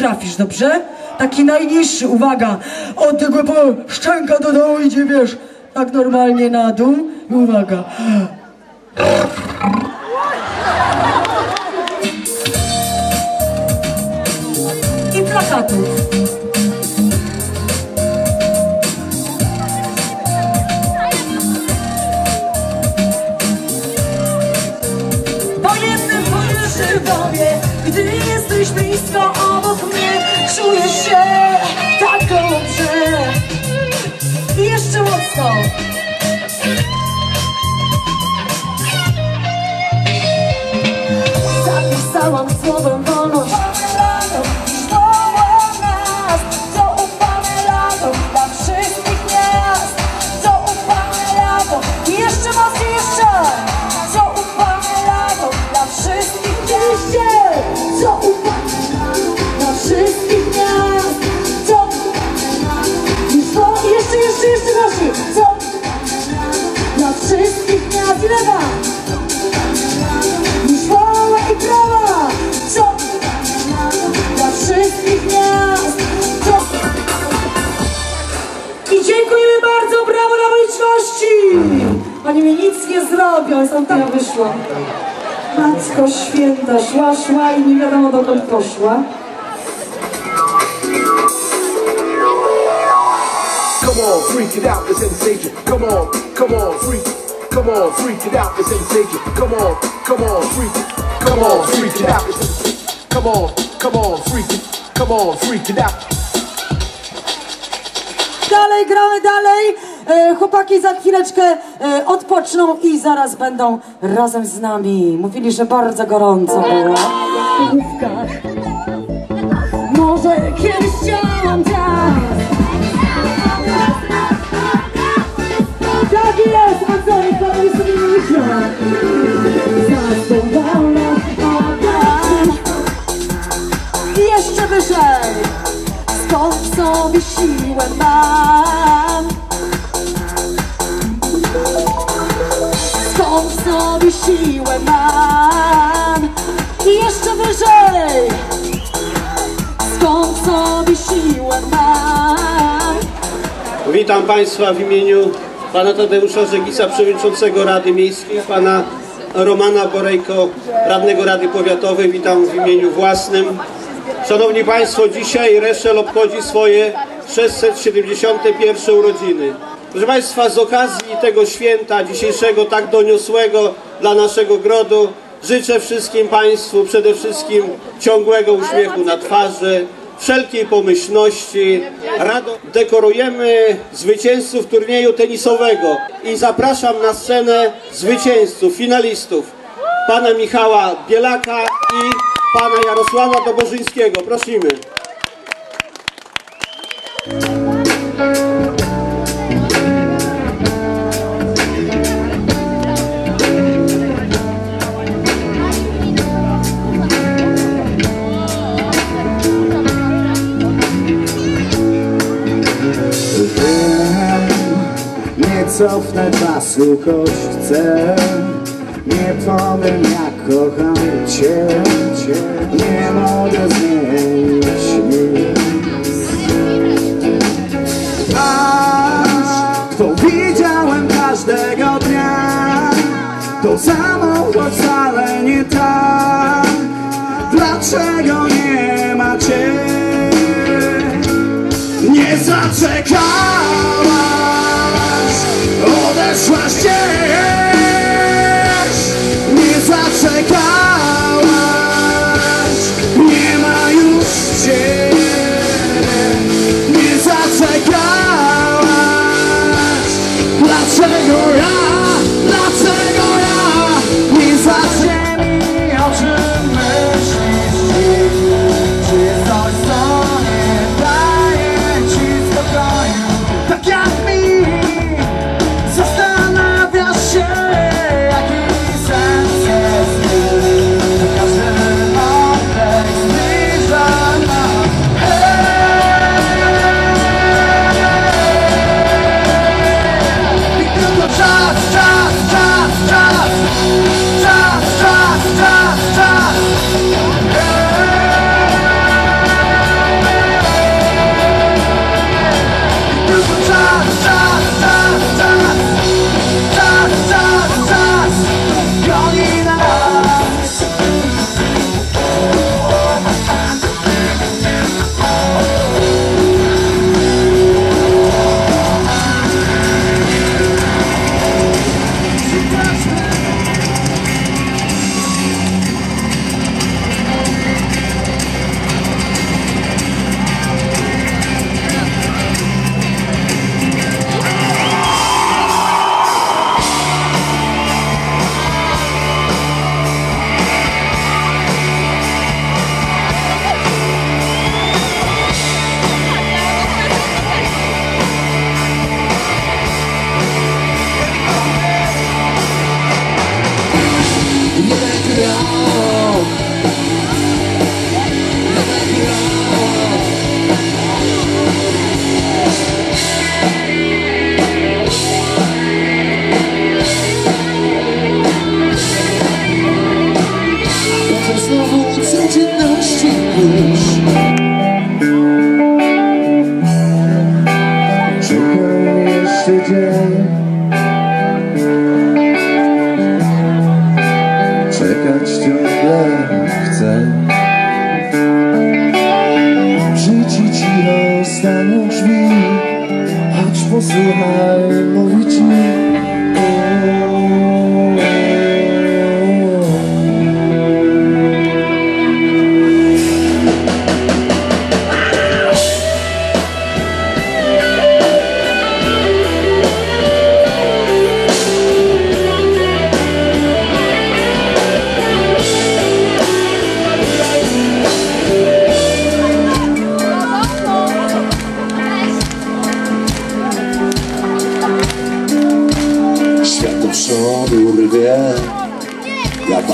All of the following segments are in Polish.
potrafisz, dobrze? Taki najniższy, uwaga, od tego po szczęka do dołu idzie, wiesz, tak normalnie na dół i uwaga. I plakatów. Zapisałam słowem wolność nie zrobią, są tam wyszła. Matko święta, szła, szła i nie wiadomo dokąd poszła. Come on, freak it out, the sensation. Come on, come on, freak. Come on, freak it out, the sensation. Come on, come on, freak. Come on, freak it out. Come on, come on, freak. Come on, freak it out. Dalej, gramy dalej. E, chłopaki za chwileczkę e, odpoczną i zaraz będą razem z nami. Mówili, że bardzo gorąco było. Może kiedyś chciałam tak. Tak jest, wyżej. Skąd sobie siłę mam? Witam Państwa w imieniu Pana Tadeusza Żegisa, Przewodniczącego Rady Miejskiej, Pana Romana Borejko, Radnego Rady Powiatowej. Witam w imieniu własnym. Szanowni Państwo, dzisiaj Reszel obchodzi swoje 671 urodziny. Proszę Państwa, z okazji tego święta dzisiejszego, tak doniosłego dla naszego grodu, życzę wszystkim Państwu przede wszystkim ciągłego uśmiechu na twarzy, wszelkiej pomyślności. Rado dekorujemy zwycięzców turnieju tenisowego i zapraszam na scenę zwycięzców, finalistów, pana Michała Bielaka i pana Jarosława Dobożyńskiego. Prosimy. Choć chcę Nie powiem jak kocham Cię. Nie mogę zmienić nic. Aż to widziałem każdego dnia. To samo, choć wcale nie tak. Dlaczego nie ma Cię? Nie zaczekałaś,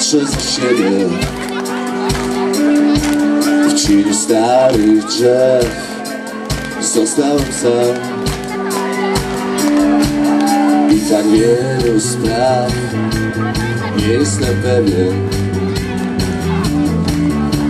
Za siebie. W cieniu starych drzew Zostałem sam. I tak wielu spraw Nie jestem pewien.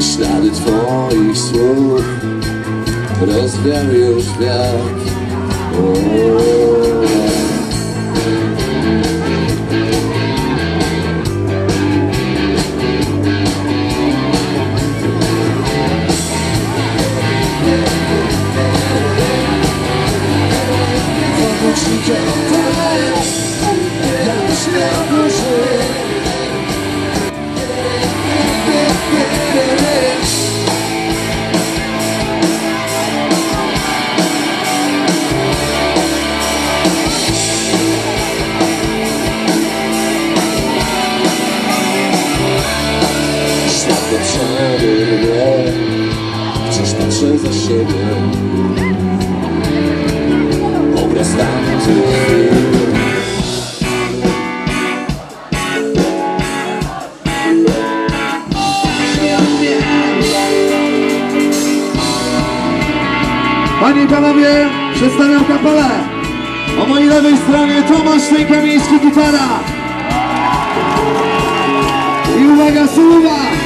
Ślady twoich słów Rozwiał już wiatr. O, Panie i panowie, przedstawiam kapelę. Po mojej lewej stronie Tomasz Stękamiński, gitara. I uwaga, słowa.